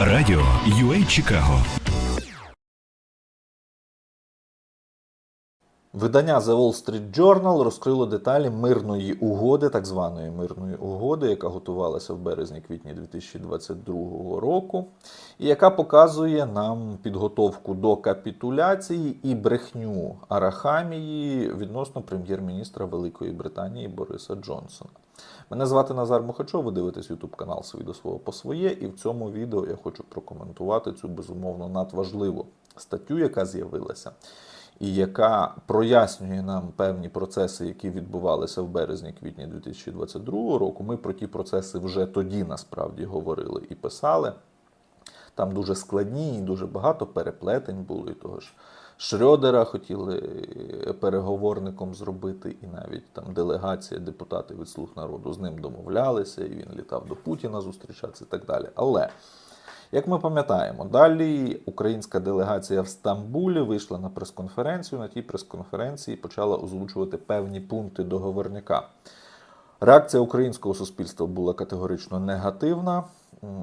Радіо UA Чикаго Видання The Wall Street Journal розкрило деталі мирної угоди, так званої мирної угоди, яка готувалася в березні-квітні 2022 року, і яка показує нам підготовку до капітуляції і брехню Арахамії відносно прем'єр-міністра Великої Британії Бориса Джонсона. Мене звати Назар Мухачов, ви дивитесь YouTube канал «Свій до свого по своє, і в цьому відео я хочу прокоментувати цю безумовно надважливу статтю, яка з'явилася і яка прояснює нам певні процеси, які відбувалися в березні-квітні 2022 року. Ми про ті процеси вже тоді насправді говорили і писали. Там дуже складні і дуже багато переплетень було і того ж. Шрьодера хотіли переговорником зробити, і навіть там делегація депутатів від слуг народу з ним домовлялися, і він літав до Путіна зустрічатися і так далі. Але як ми пам'ятаємо, далі українська делегація в Стамбулі вийшла на прес-конференцію. На тій прес-конференції почала озвучувати певні пункти договорника. Реакція українського суспільства була категорично негативна.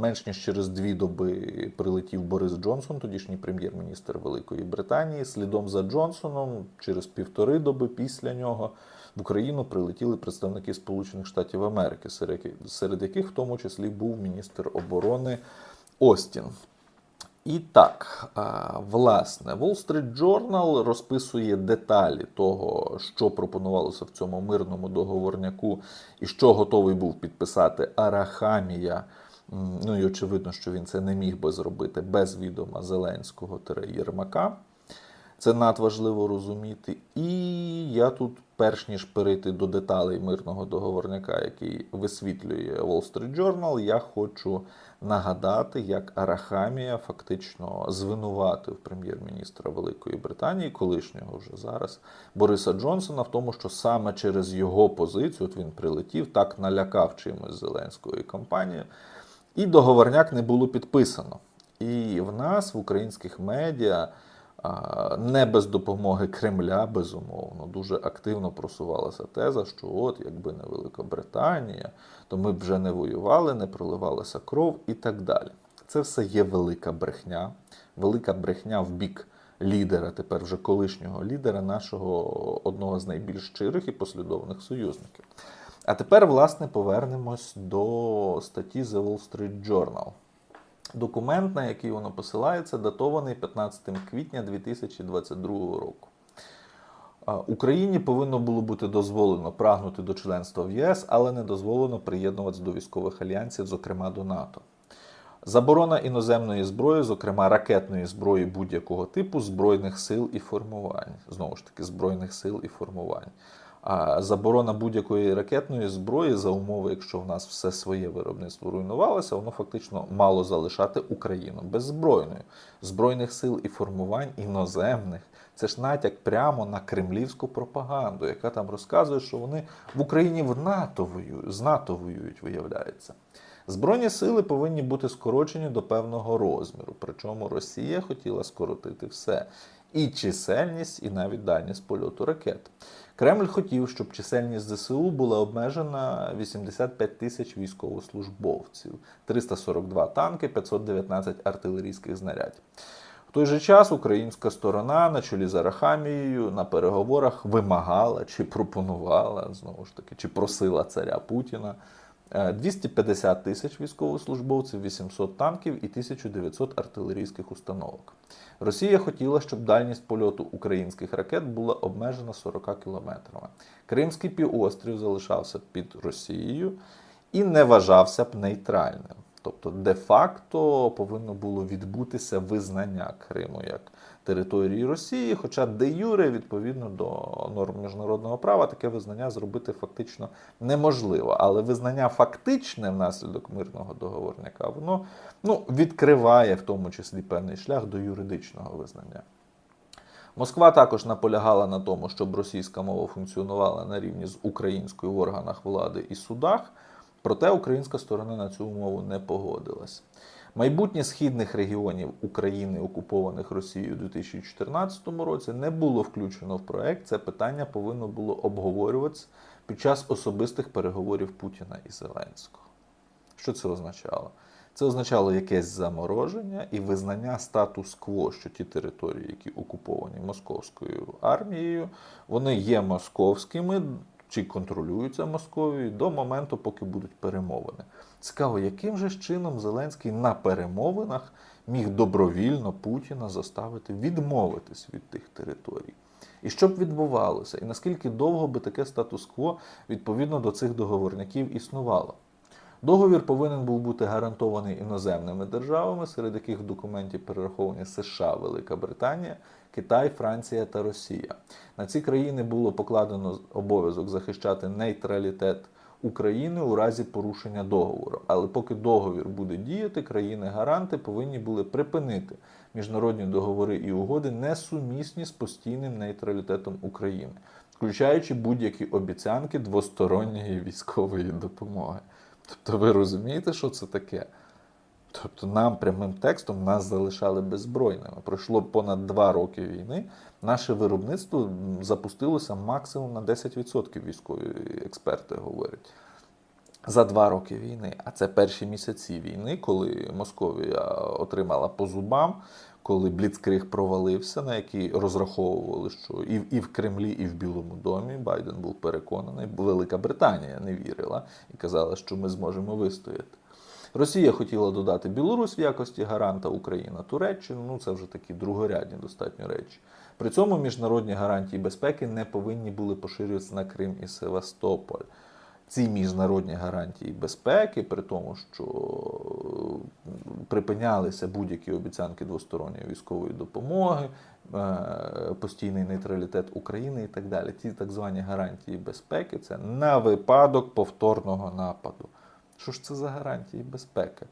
Менш ніж через дві доби прилетів Борис Джонсон, тодішній прем'єр-міністр Великої Британії. Слідом за Джонсоном, через півтори доби після нього в Україну прилетіли представники Сполучених Штатів Америки, серед яких в тому числі був міністр оборони Остін. І так, власне, Wall Street Journal розписує деталі того, що пропонувалося в цьому мирному договорняку, і що готовий був підписати Арахамія. Ну і очевидно, що він це не міг би зробити без відома Зеленського Єрмака. Це надважливо розуміти. І я тут, перш ніж перейти до деталей мирного договорняка, який висвітлює Wall Street Journal, я хочу нагадати, як Арахамія фактично звинуватив прем'єр-міністра Великої Британії, колишнього вже зараз Бориса Джонсона, в тому, що саме через його позицію, от він прилетів, так налякав чимось Зеленської кампанії, і договорняк не було підписано. І в нас в українських медіа не без допомоги Кремля, безумовно, дуже активно просувалася теза, що от якби не Велика Британія, то ми б вже не воювали, не проливалася кров і так далі. Це все є велика брехня, велика брехня в бік лідера, тепер вже колишнього лідера, нашого одного з найбільш щирих і послідовних союзників. А тепер, власне, повернемось до статті The Wall Street Journal. Документ, на який воно посилається, датований 15 квітня 2022 року. Україні повинно було бути дозволено прагнути до членства в ЄС, але не дозволено приєднуватися до військових альянсів, зокрема до НАТО. Заборона іноземної зброї, зокрема ракетної зброї будь-якого типу, збройних сил і формувань. Знову ж таки, збройних сил і формувань. А заборона будь-якої ракетної зброї за умови, якщо в нас все своє виробництво руйнувалося, воно фактично мало залишати Україну беззбройною. Збройних сил і формувань іноземних. Це ж натяк прямо на кремлівську пропаганду, яка там розказує, що вони в Україні в НАТО воюють, з НАТО воюють, виявляється. Збройні сили повинні бути скорочені до певного розміру. Причому Росія хотіла скоротити все: і чисельність, і навіть дальність польоту ракет. Кремль хотів, щоб чисельність ЗСУ була обмежена 85 тисяч військовослужбовців, 342 танки, 519 артилерійських знарядь. В той же час українська сторона на чолі з Арахамією на переговорах вимагала чи пропонувала знову ж таки, чи просила царя Путіна 250 тисяч військовослужбовців, 800 танків і 1900 артилерійських установок. Росія хотіла, щоб дальність польоту українських ракет була обмежена 40 кілометрами. Кримський півострів залишався під Росією і не вважався б нейтральним. Тобто, де-факто повинно було відбутися визнання Криму як території Росії, хоча де Юре, відповідно до норм міжнародного права, таке визнання зробити фактично неможливо. Але визнання фактичне внаслідок мирного договорника, воно ну, відкриває в тому числі певний шлях до юридичного визнання. Москва також наполягала на тому, щоб російська мова функціонувала на рівні з українською в органах влади і судах, проте українська сторона на цю умову не погодилась. Майбутнє східних регіонів України, окупованих Росією у 2014 році, не було включено в проект. Це питання повинно було обговорюватися під час особистих переговорів Путіна і Зеленського. Що це означало? Це означало якесь замороження і визнання статус-кво, що ті території, які окуповані московською армією, вони є московськими чи контролюються Московією до моменту, поки будуть перемовини. Цікаво, яким же чином Зеленський на перемовинах міг добровільно Путіна заставити відмовитись від тих територій? І що б відбувалося, і наскільки довго би таке статус-кво відповідно до цих договорників існувало? Договір повинен був бути гарантований іноземними державами, серед яких в документі перераховані США, Велика Британія, Китай, Франція та Росія. На ці країни було покладено обов'язок захищати нейтралітет України у разі порушення договору. Але поки договір буде діяти, країни-гаранти повинні були припинити міжнародні договори і угоди несумісні з постійним нейтралітетом України, включаючи будь-які обіцянки двосторонньої військової допомоги. Тобто ви розумієте, що це таке? Тобто нам прямим текстом нас залишали беззбройними. Пройшло понад два роки війни. Наше виробництво запустилося максимум на 10% військові експерти говорять. За два роки війни. А це перші місяці війни, коли Московія отримала по зубам, коли Бліцкриг провалився, на який розраховували, що і, в- і в Кремлі, і в Білому домі Байден був переконаний. Велика Британія не вірила і казала, що ми зможемо вистояти. Росія хотіла додати Білорусь в якості гаранта, Україна Туреччину. Ну це вже такі другорядні достатньо речі. При цьому міжнародні гарантії безпеки не повинні були поширюватися на Крим і Севастополь. Ці міжнародні гарантії безпеки, при тому, що е, припинялися будь-які обіцянки двосторонньої військової допомоги, е, постійний нейтралітет України і так далі. Ці так звані гарантії безпеки це на випадок повторного нападу. Що ж це за гарантії безпеки?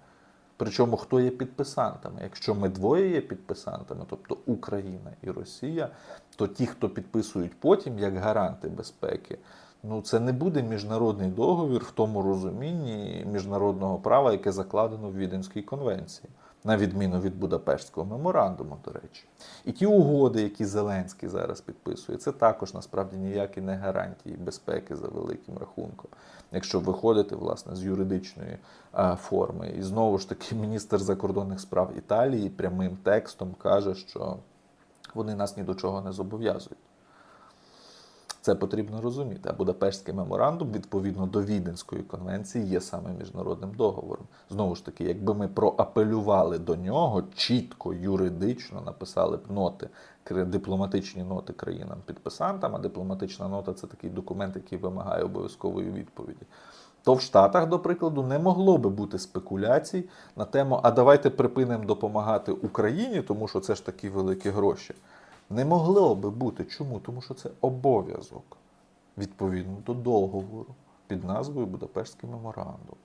Причому хто є підписантами? Якщо ми двоє є підписантами, тобто Україна і Росія, то ті, хто підписують потім як гаранти безпеки, ну це не буде міжнародний договір в тому розумінні міжнародного права, яке закладено в Віденській конвенції, на відміну від Будапештського меморандуму, до речі. І ті угоди, які Зеленський зараз підписує, це також насправді ніякі не гарантії безпеки за великим рахунком. Якщо виходити власне з юридичної форми, і знову ж таки міністр закордонних справ Італії прямим текстом каже, що вони нас ні до чого не зобов'язують. Це потрібно розуміти. А Будапештський меморандум, відповідно до Віденської конвенції, є саме міжнародним договором. Знову ж таки, якби ми проапелювали до нього, чітко юридично написали б ноти, дипломатичні ноти країнам-підписантам, а дипломатична нота це такий документ, який вимагає обов'язкової відповіді. То в Штатах, до прикладу, не могло би бути спекуляцій на тему, а давайте припинимо допомагати Україні, тому що це ж такі великі гроші. Не могло би бути. Чому? Тому що це обов'язок відповідно до договору під назвою Будапештський меморандум.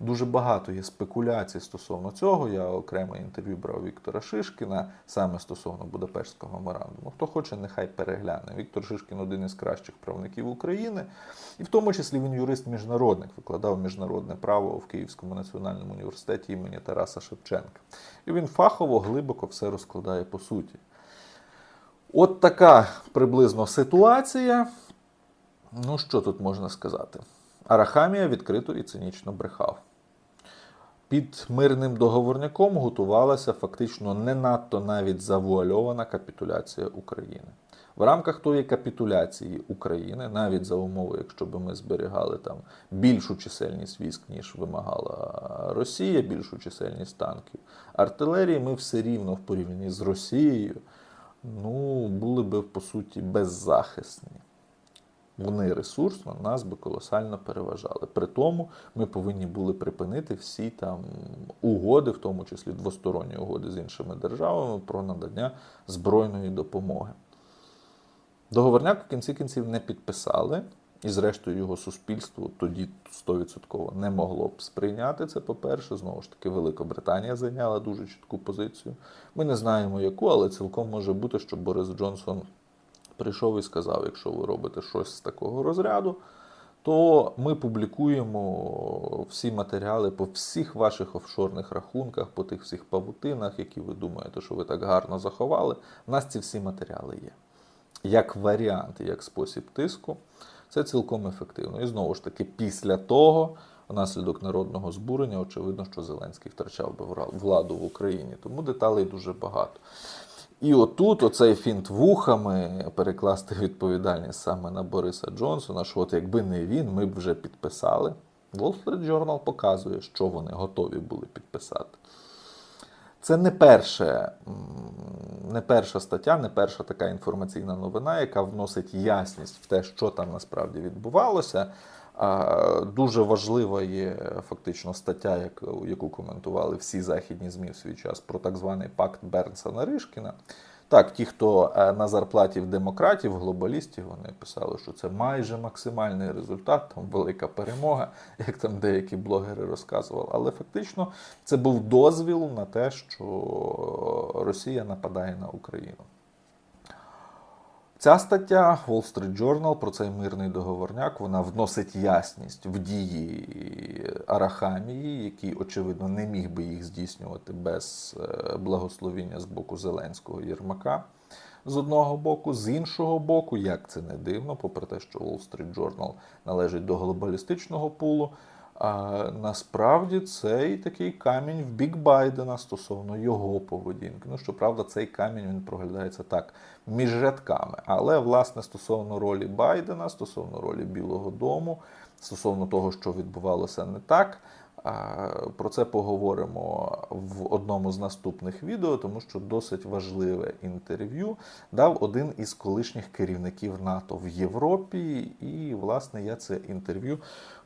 Дуже багато є спекуляцій стосовно цього. Я окреме інтерв'ю брав Віктора Шишкіна саме стосовно Будапештського меморандуму. Хто хоче, нехай перегляне. Віктор Шишкін один із кращих правників України, і в тому числі він юрист-міжнародник, викладав міжнародне право в Київському національному університеті імені Тараса Шевченка. І він фахово, глибоко все розкладає по суті. От така приблизно ситуація. Ну, що тут можна сказати? Арахамія відкрито і цинічно брехав. Під мирним договорняком готувалася фактично не надто навіть завуальована капітуляція України. В рамках тої капітуляції України, навіть за умови, якщо б ми зберігали там більшу чисельність військ, ніж вимагала Росія, більшу чисельність танків, артилерії, ми все рівно в порівнянні з Росією ну, були би по суті беззахисні. Вони ресурсно нас би колосально переважали. При тому ми повинні були припинити всі там угоди, в тому числі двосторонні угоди з іншими державами про надання збройної допомоги. Договорняк в кінці кінців не підписали, і, зрештою, його суспільство тоді 100% не могло б сприйняти це. По-перше, знову ж таки, Великобританія зайняла дуже чітку позицію. Ми не знаємо яку, але цілком може бути, що Борис Джонсон прийшов і сказав: якщо ви робите щось з такого розряду, то ми публікуємо всі матеріали по всіх ваших офшорних рахунках, по тих всіх павутинах, які ви думаєте, що ви так гарно заховали. У нас ці всі матеріали є. Як варіант, як спосіб тиску, це цілком ефективно. І знову ж таки, після того внаслідок народного збурення, очевидно, що Зеленський втрачав би владу в Україні. Тому деталей дуже багато. І отут оцей фінт вухами перекласти відповідальність саме на Бориса Джонсона, що от якби не він, ми б вже підписали. Wall Street Journal показує, що вони готові були підписати. Це не, перше, не перша стаття, не перша така інформаційна новина, яка вносить ясність в те, що там насправді відбувалося. Дуже важлива є фактично стаття, яку, коментували всі західні ЗМІ в свій час про так званий пакт Бернса Наришкіна. Так, ті, хто е, на зарплаті в демократів, глобалістів, вони писали, що це майже максимальний результат, там велика перемога, як там деякі блогери розказували. Але фактично це був дозвіл на те, що Росія нападає на Україну. Ця стаття Wall Street Journal про цей мирний договорняк вона вносить ясність в дії Арахамії, який, очевидно, не міг би їх здійснювати без е, благословіння з боку Зеленського Єрмака. З одного боку, з іншого боку, як це не дивно, попри те, що Wall Street Journal належить до глобалістичного пулу, а насправді цей такий камінь в бік Байдена стосовно його поведінки. Ну, щоправда, цей камінь він проглядається так між рядками. Але власне стосовно ролі Байдена, стосовно ролі Білого Дому, стосовно того, що відбувалося не так. Про це поговоримо в одному з наступних відео, тому що досить важливе інтерв'ю дав один із колишніх керівників НАТО в Європі. І, власне, я це інтерв'ю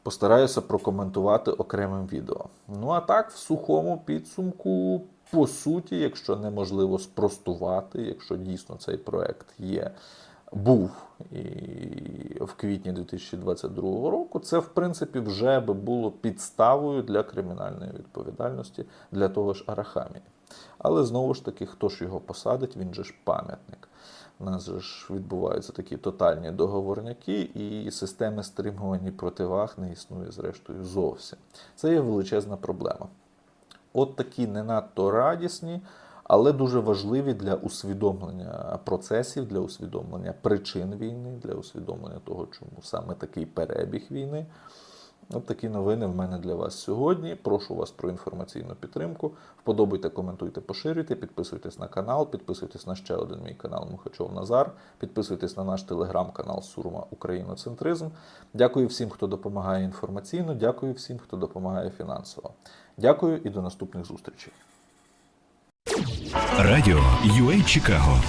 постараюся прокоментувати окремим відео. Ну а так, в сухому підсумку, по суті, якщо неможливо спростувати, якщо дійсно цей проект є. Був і в квітні 2022 року, це в принципі вже би було підставою для кримінальної відповідальності для того ж Арахамії. Але знову ж таки, хто ж його посадить, він же ж пам'ятник. У нас же ж відбуваються такі тотальні договорняки, і системи стримування противаг не існує зрештою зовсім. Це є величезна проблема. От такі не надто радісні, але дуже важливі для усвідомлення процесів, для усвідомлення причин війни, для усвідомлення того, чому саме такий перебіг війни. От такі новини в мене для вас сьогодні. Прошу вас про інформаційну підтримку. Вподобайте, коментуйте, поширюйте, підписуйтесь на канал, підписуйтесь на ще один мій канал Мухачов Назар, підписуйтесь на наш телеграм-канал Сурма Україноцентризм. Дякую всім, хто допомагає інформаційно. Дякую всім, хто допомагає фінансово. Дякую і до наступних зустрічей. Радіо UA Чикаго